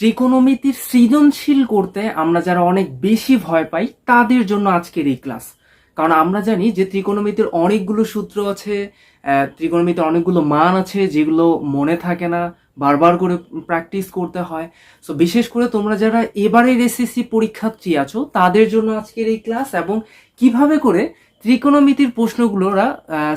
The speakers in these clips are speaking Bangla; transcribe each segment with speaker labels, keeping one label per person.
Speaker 1: ত্রিকোণমিতির সৃজনশীল করতে আমরা যারা অনেক বেশি ভয় পাই, তাদের জন্য আজকের এই ক্লাস। কারণ আমরা জানি যে ত্রিকোণমিতির অনেকগুলো সূত্র আছে ত্রিকোণমিতির অনেকগুলো মান আছে যেগুলো মনে থাকে না, বারবার করে প্র্যাকটিস করতে হয়। সো বিশেষ করে তোমরা যারা এবারের এসএসসি পরীক্ষার্থী আছো, তাদের জন্য আজকের এই ক্লাস এবং কীভাবে করে ত্রিকোণমিতির প্রশ্নগুলোরা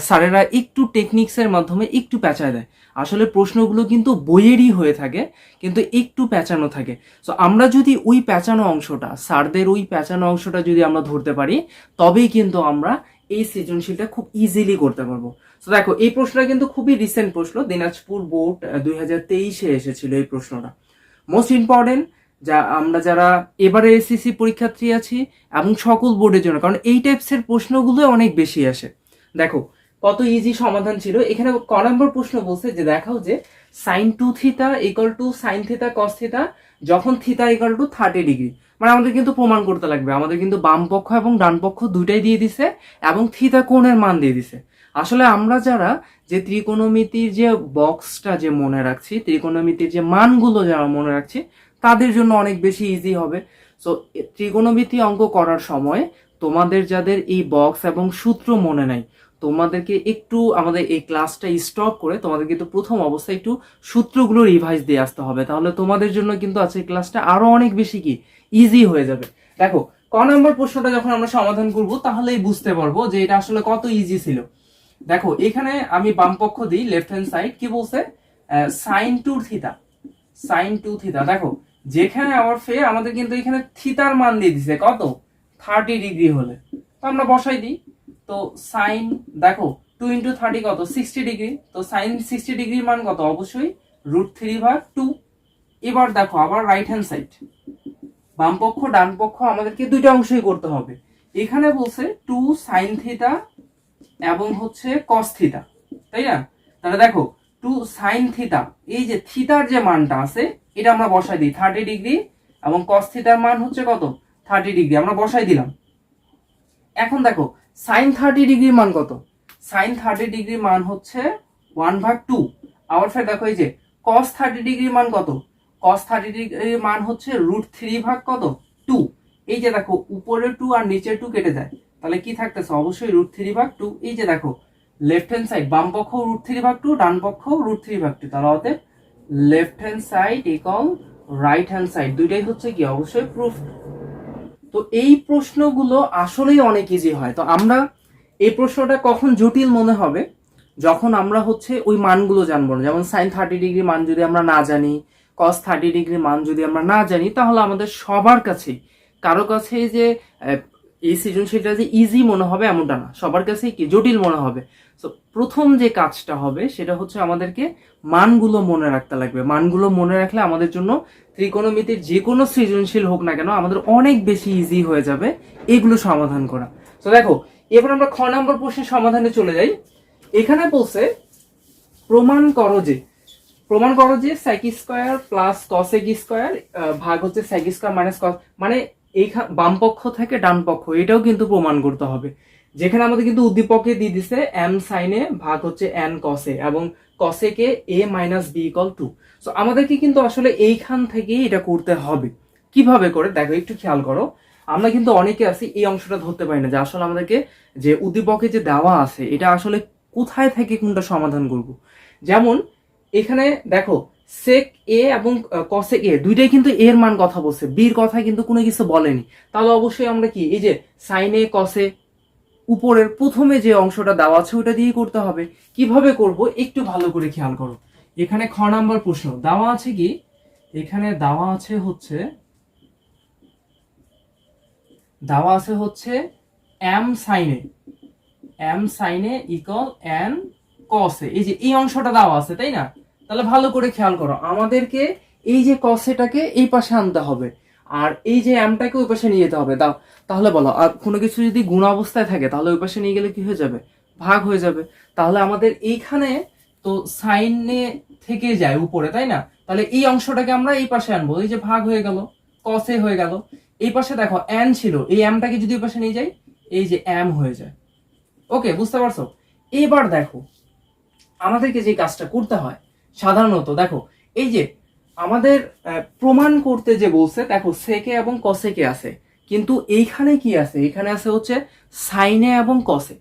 Speaker 1: স্যারেরা একটু টেকনিক্সের মাধ্যমে একটু পেঁচায় দেয়। আসলে প্রশ্নগুলো কিন্তু বইয়েরই হয়ে থাকে, কিন্তু একটু পেঁচানো থাকে। সো আমরা যদি ওই পেঁচানো অংশটা, স্যারদের ওই পেঁচানো অংশটা যদি আমরা ধরতে পারি, তবেই কিন্তু আমরা এই সৃজনশীলটা খুব ইজিলি করতে পারব। তো দেখো, এই প্রশ্নটা কিন্তু খুবই রিসেন্ট প্রশ্ন, দিনাজপুর বোর্ড দুই হাজার তেইশে এসেছিল এই প্রশ্নটা। মোস্ট ইম্পর্টেন্ট যা আমরা যারা এবারে এসএসসি পরীক্ষার্থী আছি এবং সকল বোর্ডের জন্য, কারণ এই টাইপসের প্রশ্নগুলো অনেক বেশি আসে। দেখো, কত ইজি সমাধান ছিল। এখানে ক নম্বর প্রশ্ন বলছে যে, দেখাও যে sine two theta equal to sine theta cos theta যখন theta equal to thirty degree মানে আমাদের কিন্তু প্রমাণ করতে লাগবে। আমাদের কিন্তু বাম পক্ষ এবং ডান পক্ষ দুইটাই দিয়ে দিছে এবং থিতা কোণের মান দিয়ে দিছে। আসলে আমরা যারা যে ত্রিকোণমিতির যে বক্সটা যে মনে রাখছি, ত্রিকোণমিতির যে মানগুলো যারা মনে রাখছি তাদের জন্য অনেক বেশি ইজি হবে। সো ত্রিকোণমিতি অঙ্ক করার সময় তোমাদের যাদের এই বক্স এবং সূত্র মনে নাই, তোমাদেরকে একটু আমাদের এই ক্লাসটা স্টপ করে তোমাদের কিন্তু প্রথম অবস্থায় একটু সূত্রগুলো রিভাইজ দিয়ে আসতে হবে। তাহলে তোমাদের জন্য কিন্তু আজকের ক্লাসটা আরও অনেক বেশি কি? ইজি হয়ে যাবে। দেখো, ক নম্বর প্রশ্নটা যখন আমরা সমাধান করব, তাহলেই বুঝতে পারব যে এটা আসলে কত ইজি ছিল। দেখো, এখানে আমি বাম পক্ষ দিই লেফট হ্যান্ড সাইড কি বলছে? Sine two theta sine two theta দেখো যেখানে আবার ফের আমাদের কিন্তু এখানে থিতার মান দিয়ে দিছে। কত? থার্টি ডিগ্রি হলে। তো আমরা বসাই দিই। তো সাইন দেখো টু ইন্টু থার্টি কত? সিক্সটি ডিগ্রি তো সাইন সিক্সটি ডিগ্রির মান কত? অবশ্যই রুট থ্রি ভাগ টু এবার দেখো, আবার রাইট হ্যান্ড সাইড বাম পক্ষ, ডান পক্ষ, আমাদেরকে দুইটা অংশই করতে হবে। এখানে বলছে টু সাইন থিতা এবং হচ্ছে কস থিতা তাই না? তাহলে দেখো টু সাইন থিতা এই যে থিতার যে মানটা আছে, এটা আমরা বসাই দিই থার্টি ডিগ্রি এবং কস থিতার মান হচ্ছে কত? থার্টি ডিগ্রি, আমরা বসাই দিলাম। এখন দেখো, সাইন থার্টি ডিগ্রির মান কত? সাইন থার্টি ডিগ্রির মান হচ্ছে ওয়ান ভাগ টু। আবার ফের দেখো এই যে কস থার্টি ডিগ্রির মান কত? কস থার্টি ডিগ্রির মান হচ্ছে রুট থ্রি ভাগ কত? টু। এই যে দেখো, উপরে টু আর নিচে টু কেটে যায়। তাহলে কি থাকতেছে? অবশ্যই রুট থ্রি ভাগ টু। এই যে দেখো লেফট হ্যান্ড সাইড বাম পক্ষ রুট থ্রি ভাগ টু ডান পক্ষ রুট থ্রি ভাগ টু তাহলে অতএব left hand side equal right hand side দুইটাই হচ্ছে কি অবশ্যই প্রুফ তো এই প্রশ্নগুলো আসলেই অনেক ইজি হয়। তো আমরা এই প্রশ্নটা কখন জটিল মনে হবে? যখন আমরা হচ্ছে ওই মানগুলো জানব না। যেমন সাইন থার্টি ডিগ্রি মান যদি আমরা না জানি কস থার্টি ডিগ্রি মান যদি আমরা না জানি, তাহলে আমাদের সবার কাছেই, কারও কাছে যে এই সৃজনশীলটা যে ইজি মনে হবে এমনটা না। সবার কাছেই কি? জটিল মনে হবে। তো প্রথম যে কাজটা হবে, সেটা হচ্ছে আমাদেরকে মানগুলো মনে রাখতে লাগবে। মানগুলো মনে রাখলে আমাদের জন্য ত্রিকোণমিতির যে কোনো সৃজনশীল হোক না কেন, আমাদের অনেক বেশি ইজি হয়ে যাবে এগুলো সমাধান করা। তো দেখো, এবার আমরা খ নম্বর প্রশ্নের সমাধানে চলে যাই। এখানে বলছে, প্রমাণ করো যে, প্রমাণ করো যে sec square plus cosec square ভাগ হচ্ছে সাইক স্কোয়ার মাইনাস কস মানে এইখান বাম পক্ষ থেকে ডান পক্ষ এটাও কিন্তু প্রমাণ করতে হবে। যেখানে আমাদের কিন্তু উদ্দীপকে দিয়ে দিছে এম সাইনে ভাগ হচ্ছে এন কসে এবং কসেকে A minus B equal to so আমাদেরকে কিন্তু আসলে এইখান থেকেই এটা করতে হবে। কীভাবে করে? দেখো, একটু খেয়াল করো। আমরা কিন্তু অনেকে আছি, এই অংশটা ধরতে পারি না যে আসলে আমাদেরকে যে উদ্দীপকে যে দেওয়া আছে, এটা আসলে কোথায় থেকে কোনটা সমাধান করব? যেমন, এখানে দেখো সেক এ এবং কসেক এ দুইটাই কিন্তু এর মান কথা বলছে। বির কথা কিন্তু কোনো কিছু বলেনি। তাহলে অবশ্যই আমরা কি, এই যে সাইনে কসে উপরের প্রথমে যে অংশটা দেওয়া আছে ওটা দিয়ে করতে হবে। কীভাবে করব? একটু ভালো করে খেয়াল করো। এখানে খ নাম্বার প্রশ্ন। দেওয়া আছে কি? এখানে দেওয়া আছে হচ্ছে, দেওয়া আছে হচ্ছে এম সাইনে এম সাইনে ইকল এন কসে এই যে এই অংশটা দেওয়া আছে, তাই না? তাহলে ভালো করে খেয়াল করো, আমাদেরকে এই যে কসেটাকে এই পাশে আনতে হবে, আর এই যে এমটাকে ওই পাশে নিয়ে যেতে হবে, দাও। তাহলে বলো, আর কোনো কিছু যদি গুণ অবস্থায় থাকে, তাহলে ওই পাশে নিয়ে গেলে কি হয়ে যাবে? ভাগ হয়ে যাবে। তাহলে আমাদের এইখানে তো সাইনে থেকে যায় উপরে, তাই না? তাহলে এই অংশটাকে আমরা এই পাশে আনব, এই যে ভাগ হয়ে গেল কসে হয়ে গেল। এই পাশে দেখো এন ছিল, এই এমটাকে যদি ওই পাশে নিয়ে যাই, এই যে এম হয়ে যায়। ওকে বুঝতে পারছ? এবার দেখো, আমাদেরকে যে কাজটা করতে হয় সাধারণত, দেখো, এই যে আমাদের প্রমাণ করতে যে বলছে, দেখো সেকে এবং কসেকে আছে। কিন্তু এইখানে কি আছে? এখানে আছে হচ্ছে সাইনে এবং কসে।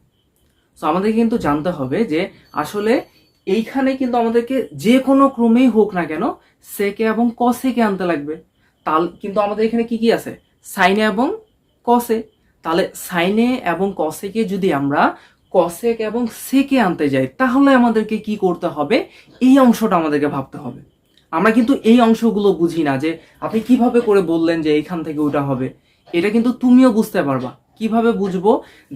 Speaker 1: তো আমাদের কিন্তু জানতে হবে যে আসলে এইখানে কিন্তু আমাদেরকে যে কোনো ক্রমেই হোক না কেন সেকে এবং কসেকে আনতে লাগবে। তাল, কিন্তু আমাদের এখানে কি কি আছে? সাইনে এবং কসে। তাহলে সাইনে এবং কসেকে যদি আমরা কসেক এবং সেকে আনতে যাই, তাহলে আমাদেরকে কি করতে হবে? এই অংশটা আমাদেরকে ভাবতে হবে। আমরা কিন্তু এই অংশগুলো বুঝি না যে আপনি কীভাবে করে বললেন যে এইখান থেকে ওটা হবে। এটা কিন্তু তুমিও বুঝতে পারবা। কীভাবে বুঝব?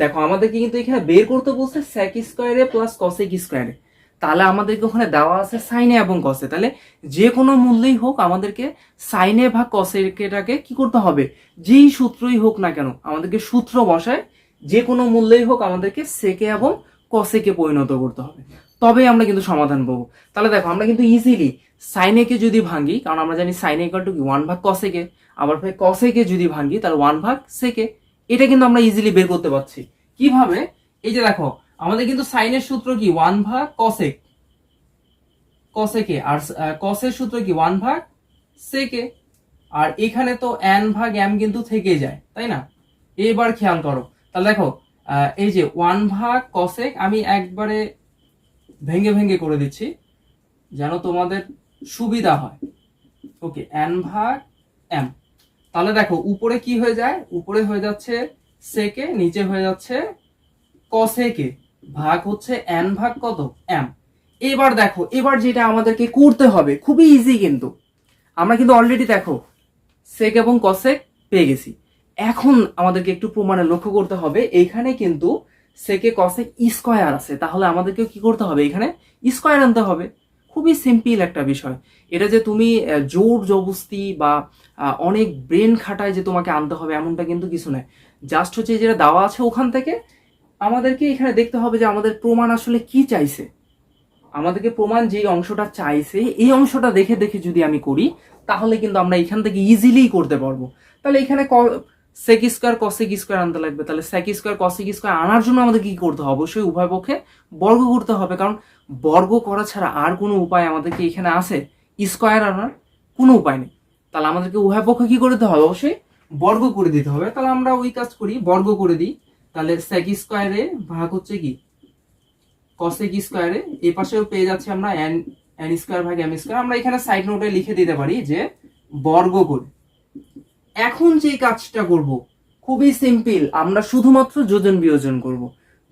Speaker 1: দেখো, আমাদেরকে কিন্তু এখানে বের করতে বলছে স্যাক স্কোয়ারে প্লাস কসেক স্কোয়ারে তাহলে আমাদেরকে ওখানে দেওয়া আছে সাইনে এবং কসে তাহলে যে কোনো মূল্যেই হোক আমাদেরকে সাইনে ভাগ কসেকেটাকে কি করতে হবে? যেই সূত্রই হোক না কেন, আমাদেরকে সূত্র বসায় যে কোনো মূল্যেই হোক আমাদেরকে সেকে এবং কসেকে পরিণত করতে হবে। তবেই আমরা কিন্তু সমাধান পাবো। তাহলে দেখো, আমরা কিন্তু ইজিলি সাইনেকে যদি ভাঙি কারণ আমরা জানি সাইনে ইকাল টু কি? ওয়ান ভাগ কসেকে আবার ভাই কসেকে যদি ভাঙি তাহলে ওয়ান ভাগ সেকে এটা কিন্তু আমরা ইজিলি বের করতে পারছি। কীভাবে? এই যে দেখো, আমাদের কিন্তু সাইনের সূত্র কি? ওয়ান ভাগ কসেক কসেকে আর কসের সূত্র কি? ওয়ান ভাগ সেকে আর এখানে তো এন ভাগ এম কিন্তু থেকে যায়, তাই না? এবার খেয়াল করো তাহলে দেখো এই যে ওয়ান ভাগ কসেক আমি একবারে ভেঙে ভেঙে করে দিচ্ছি, যেন তোমাদের সুবিধা হয়। ওকে এন ভাগ এম তাহলে দেখো, উপরে কি হয়ে যায়? উপরে হয়ে যাচ্ছে সেকে নিচে হয়ে যাচ্ছে কসেকে ভাগ হচ্ছে এন ভাগ কত? এম এবার দেখো, এবার যেটা আমাদেরকে করতে হবে, খুবই ইজি কিন্তু। আমরা কিন্তু অলরেডি দেখো সেক এবং কসেক পেয়ে গেছি। এখন আমাদেরকে একটু প্রমাণে লক্ষ্য করতে হবে, এইখানে কিন্তু সেকে কসেক স্কোয়ার আছে। তাহলে আমাদেরকে কি করতে হবে? এখানে স্কোয়ার আনতে হবে। খুবই সিম্পল একটা বিষয়। এটা যে তুমি জোর জবস্তি বা অনেক ব্রেন খাটায় যে তোমাকে আনতে হবে এমনটা কিন্তু কিছু নয়। জাস্ট হচ্ছে যেটা দেওয়া আছে ওখান থেকে, আমাদেরকে এখানে দেখতে হবে যে আমাদের প্রমাণ আসলে কি চাইছে। আমাদেরকে প্রমাণ যে অংশটা চাইছে, এই অংশটা দেখে দেখে যদি আমি করি, তাহলে কিন্তু আমরা এখান থেকে ইজিলি করতে পারব। তাহলে এখানে সেক স্কোয়ার কসেক স্কোয়ার আনতে লাগবে। তাহলে সেক স্কোয়ার কসেক স্কোয়ার আনার জন্য আমাদের কি করতে হবে? অবশ্যই উভয় পক্ষে বর্গ করতে হবে, কারণ বর্গ করা ছাড়া আর কোনো উপায় আমাদেরকে এখানে আছে? স্কোয়ার আনার কোনো উপায় নেই। তাহলে আমাদেরকে উভয় পক্ষে কি করতে হবে? অবশ্যই বর্গ করে দিতে হবে। তাহলে আমরা ওই কাজ করি, বর্গ করে দিই। তাহলে সেক স্কোয়ারে ভাগ হচ্ছে কি? কসেক স্কোয়ারে এই পাশেও পেয়ে যাচ্ছি আমরা এন এন স্কোয়ার ভাগ এম স্কোয়ার আমরা এখানে সাইড নোটে লিখে দিতে পারি যে বর্গ করে এখন যে কাজটা করব, খুবই সিম্পল আমরা শুধুমাত্র যোজন বিয়োজন করব।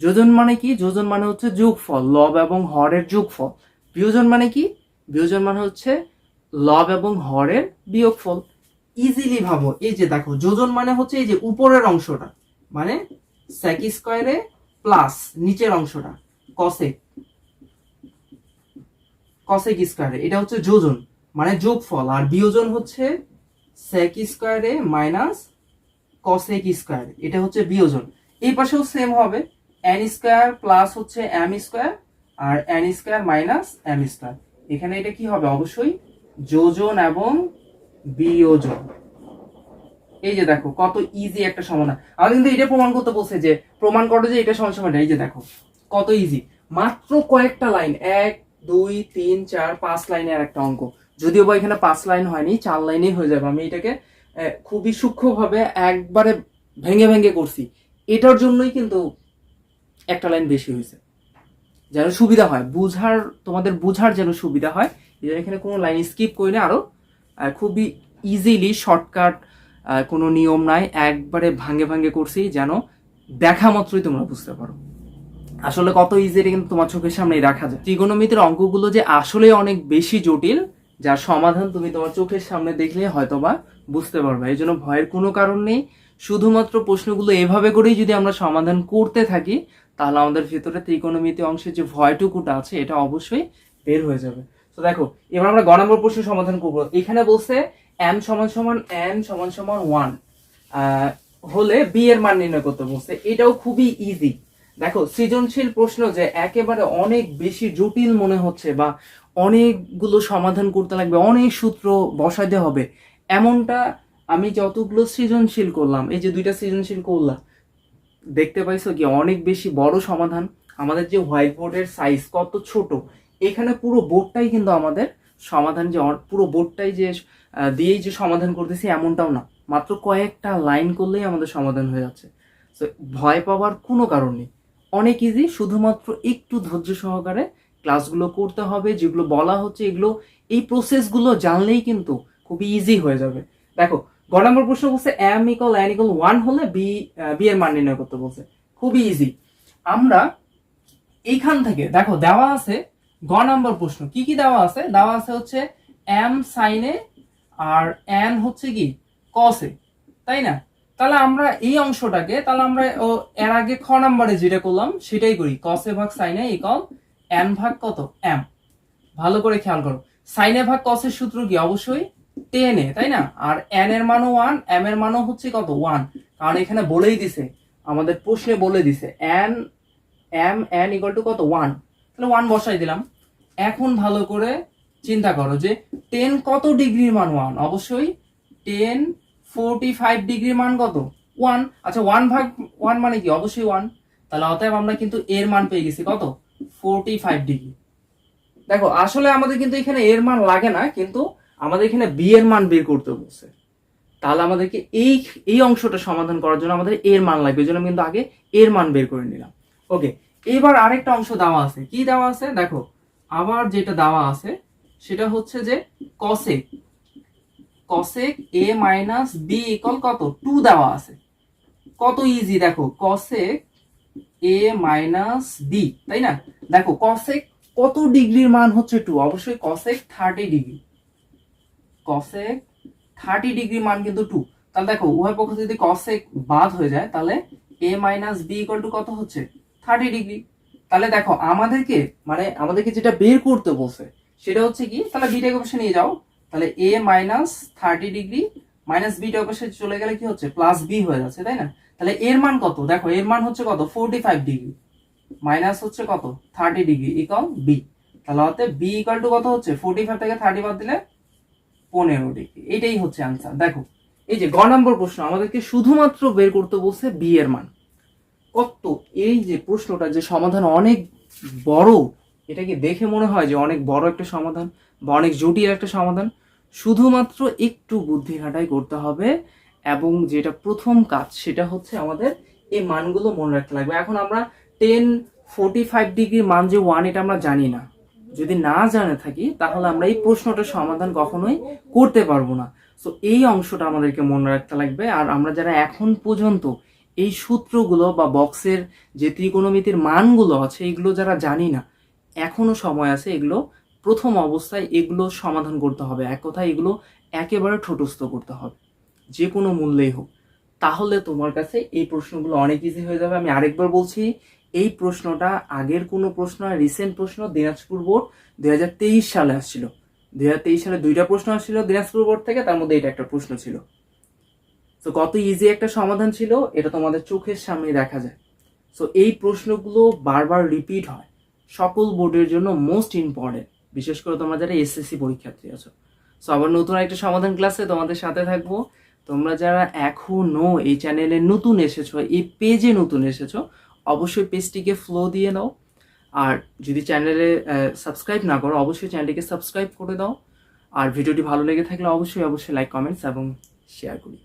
Speaker 1: যোজন মানে কি? যোজন মানে হচ্ছে যোগফল, লব এবং হরের যোগফল। বিয়োজন মানে কি? বিয়োজন মানে হচ্ছে লব এবং হরের বিয়োগফল। ইজিলি ভাবো, এই যে দেখো, যোজন মানে হচ্ছে এই যে উপরের অংশটা মানে স্যাক স্কোয়ারে প্লাস নিচের অংশটা কসেক কসেক স্কোয়ারে এটা হচ্ছে যোজন মানে যোগফল। আর বিয়োজন হচ্ছে সেক স্কোয়ারে মাইনাস কসেক স্কোয়ার এটা হচ্ছে বিয়োজন। এই পাশেও সেম হবে। এন স্কোয়ার প্লাস হচ্ছে এম স্কোয়ার আর N square minus M square এখানে এটা কি হবে? অবশ্যই যোজন এবং বিয়োজন। এই যে দেখো, কত ইজি একটা সমাধান। আমাদের কিন্তু এটা প্রমাণ করতে বলছে যে, প্রমাণ করো যে এটা সমান এই যে দেখো, কত ইজি মাত্র কয়েকটা লাইন এক, দুই, তিন, চার, পাঁচ লাইনের একটা অঙ্ক। যদিও বা এখানে পাঁচ লাইন হয়নি চার লাইনেই হয়ে যাবে। আমি এটাকে খুবই সূক্ষ্মভাবে একবারে ভেঙে ভেঙে করছি। এটার জন্যই কিন্তু একটা লাইন বেশি হয়েছে। যেন সুবিধা হয়। বুঝার তোমাদের বুঝার যেন সুবিধা হয়। এখানে কোনো লাইন স্কিপ করি না আরও। আহ, খুবই ইজিলি শর্টকাট কোনো নিয়ম নাই। একবারে ভাঙে ভাঙে করছি যেন দেখা মাত্রই তোমরা বুঝতে পারো। আসলে কত ইজি এটা কিন্তু তোমার চোখের সামনেই রাখা যায়। ত্রিকোণমিতির অঙ্কগুলো যে আসলে অনেক বেশি জটিল যার সমাধান তুমি তোমার চোখের সামনে দেখলে হয়তোবা বুঝতে পারবে। এই জন্য ভয়ের কোনো কারণ নেই। শুধুমাত্র প্রশ্নগুলো এভাবে করেই যদি আমরা সমাধান করতে থাকি, তাহলে আমাদের ভিতরে ত্রিকোণমিতি অংশের যে ভয়টুকুটা আছে, এটা অবশ্যই বের হয়ে যাবে। তো দেখো, এবার আমরা গ নম্বর প্রশ্ন সমাধান করব। এখানে বলছে এম সমান সমান এন সমান সমান ওয়ান হলে বি এর মান নির্ণয় করতে বলছে। এটাও খুবই ইজি দেখো, সৃজনশীল প্রশ্ন যে একেবারে অনেক বেশি জটিল মনে হচ্ছে বা অনেকগুলো সমাধান করতে লাগবে, অনেক সূত্র বসাইতে হবে। এমনটা আমি যতগুলো সৃজনশীল করলাম, এই যে দুইটা সৃজনশীল করলাম, দেখতে পাইছো কি অনেক বেশি বড় সমাধান। আমাদের যে হোয়াইট বোর্ডের সাইজ কত ছোট, এখানে পুরো বোর্ডটাই কিন্তু আমাদের সমাধান যে পুরো বোর্ডটাই যে দিয়েই যে সমাধান করতেছি এমনটাও না। মাত্র কয়েকটা লাইন করলেই আমাদের সমাধান হয়ে যাচ্ছে। তো ভয় পাওয়ার কোনো কারণ নেই। অনেক ইজি শুধুমাত্র একটু ধৈর্য সহকারে ক্লাসগুলো করতে হবে, যেগুলো বলা হচ্ছে, এগুলো এই প্রসেসগুলো জানলেই কিন্তু খুবই ইজি হয়ে যাবে। দেখো, গ নম্বর প্রশ্ন বলছে M equal N equal one হলে বি বি এর মান নির্ণয় করতে বলছে। খুবই ইজি আমরা এইখান থেকে, দেখো, দেওয়া আছে গ নম্বর প্রশ্ন। কি কি দেওয়া আছে? দেওয়া আছে হচ্ছে এম সাইনে আর এন হচ্ছে কি? কসে তাই না? তাহলে আমরা এই অংশটাকে, তাহলে আমরা এর আগে খ নাম্বারে যেটা করলাম, সেটাই করি। কসে ভাগ সাইনে ইকল এন ভাগ কত? এম। ভালো করে খেয়াল করো। সাইনে ভাগ কসের সূত্র কি? অবশ্যই টেন এ, তাই না? আর এন এর মানও ওয়ান এম এর মানও হচ্ছে কত? ওয়ান কারণ এখানে বলেই দিছে, আমাদের প্রশ্নে বলে দিছে N M N equal to কত? ওয়ান তাহলে ওয়ান বসাই দিলাম। এখন ভালো করে চিন্তা করো যে টেন কত ডিগ্রির মান ওয়ান অবশ্যই টেন ফোরটি ফাইভ ডিগ্রির মান কত? ওয়ান আচ্ছা ওয়ান ভাগ ওয়ান মানে কি? অবশ্যই ওয়ান তাহলে অতএব আমরা কিন্তু এর মান পেয়ে গেছি কত? ফোরটি ফাইভ ডিগ্রি দেখো, আসলে আমাদের কিন্তু এখানে এর মান লাগে না, কিন্তু আমাদের এখানে বি এর মান বের করতে বলছে। তাহলে আমাদেরকে এই এই অংশটা সমাধান করার জন্য আমাদের এর মান লাগবে, এই জন্য কিন্তু আগে এর মান বের করে নিলাম। ওকে এবার আরেকটা অংশ দেওয়া আছে। কি দেওয়া আছে? দেখো, আবার যেটা দেওয়া আছে, সেটা হচ্ছে যে cosec cosec A minus B equal কত? টু দেওয়া আছে। কত ইজি দেখো কসেক এ মাইনাস বি তাই না? দেখো কসেক কত ডিগ্রির মান হচ্ছে টু অবশ্যই cosec thirty degree cosec thirty degree মান কিন্তু টু তাহলে দেখো, উভয় পক্ষ যদি কসেক বাদ হয়ে যায়, তাহলে A minus B equal to কত হচ্ছে? থার্টি ডিগ্রি তাহলে দেখো, আমাদেরকে মানে আমাদেরকে যেটা বের করতে বলছে, সেটা হচ্ছে কি, তাহলে বিটা অবশ্যই নিয়ে যাও। তাহলে A minus thirty degree minus beta অবশ্যই চলে গেলে কি হচ্ছে? প্লাস বি হয়ে যাচ্ছে, তাই না? তাহলে এর মান কত? দেখো, এর মান হচ্ছে কত? ফোরটি ফাইভ ডিগ্রি মাইনাস হচ্ছে কত? থার্টি ডিগ্রি ইকাল বি তাহলে অতএব বি ইকাল টু কত হচ্ছে? ফোরটি ফাইভ থেকে থার্টি বাদ দিলে পনেরো ডিগ্রি এটাই হচ্ছে আনসার দেখো, এই যে গ নম্বর প্রশ্ন, আমাদেরকে শুধুমাত্র বের করতে বলছে বি এর মান। কত? এই যে প্রশ্নটা যে সমাধান অনেক বড় এটা কি দেখে মনে হয় যে অনেক বড় একটা সমাধান বা অনেক জটিল একটা সমাধান। শুধুমাত্র একটু বুদ্ধি খাটাই করতে হবে এবং যেটা প্রথম কাজ, সেটা হচ্ছে আমাদের এই মানগুলো মনে রাখতে লাগবে। এখন আমরা টেন ফোর্টি ফাইভ ডিগ্রি মান যে ওয়ান এটা আমরা জানি না। যদি না জানে থাকি, তাহলে আমরা এই প্রশ্নটার সমাধান কখনোই করতে পারব না। তো এই অংশটা আমাদেরকে মনে রাখতে লাগবে। আর আমরা যারা এখন পর্যন্ত এই সূত্রগুলো বা বক্সের যে ত্রিকোণমিতির মানগুলো আছে, এগুলো যারা জানি না, এখনও সময় আছে এগুলো প্রথম অবস্থায় এগুলো সমাধান করতে হবে। এক কথায় এগুলো একেবারে ঠোঁটস্থ করতে হবে। যে কোনো মূল্যেই হোক, তাহলে তোমার কাছে এই প্রশ্নগুলো অনেক ইজি হয়ে যাবে। আমি আরেকবার বলছি, এই প্রশ্নটা আগের কোনো প্রশ্ন রিসেন্ট প্রশ্ন দিনাজপুর বোর্ড দুই সালে আসছিল। দুই সালে দুইটা প্রশ্ন আসছিল দিনাজপুর বোর্ড থেকে, তার মধ্যে এটা একটা প্রশ্ন ছিল। তো কত ইজি একটা সমাধান ছিল, এটা তোমাদের চোখের সামনে দেখা যায়। সো এই প্রশ্নগুলো বারবার রিপিট হয়। সকল বোর্ডের জন্য মোস্ট ইম্পর্টেন্ট বিশেষ করে তোমরা যারা এসএসসি পরীক্ষার্থী আছো। সো আবার নতুন একটা সমাধান ক্লাসে তোমাদের সাথে থাকব। তোমরা যারা এখনও এই চ্যানেলে নতুন এসেছ, এই পেজে নতুন এসেছ, অবশ্যই পেজটিকে ফ্লো দিয়ে নাও। আর যদি চ্যানেলে সাবস্ক্রাইব না করো, অবশ্যই চ্যানেলটিকে সাবস্ক্রাইব করে দাও। আর ভিডিওটি ভালো লেগে থাকলে অবশ্যই অবশ্যই লাইক কমেন্টস এবং শেয়ার করি।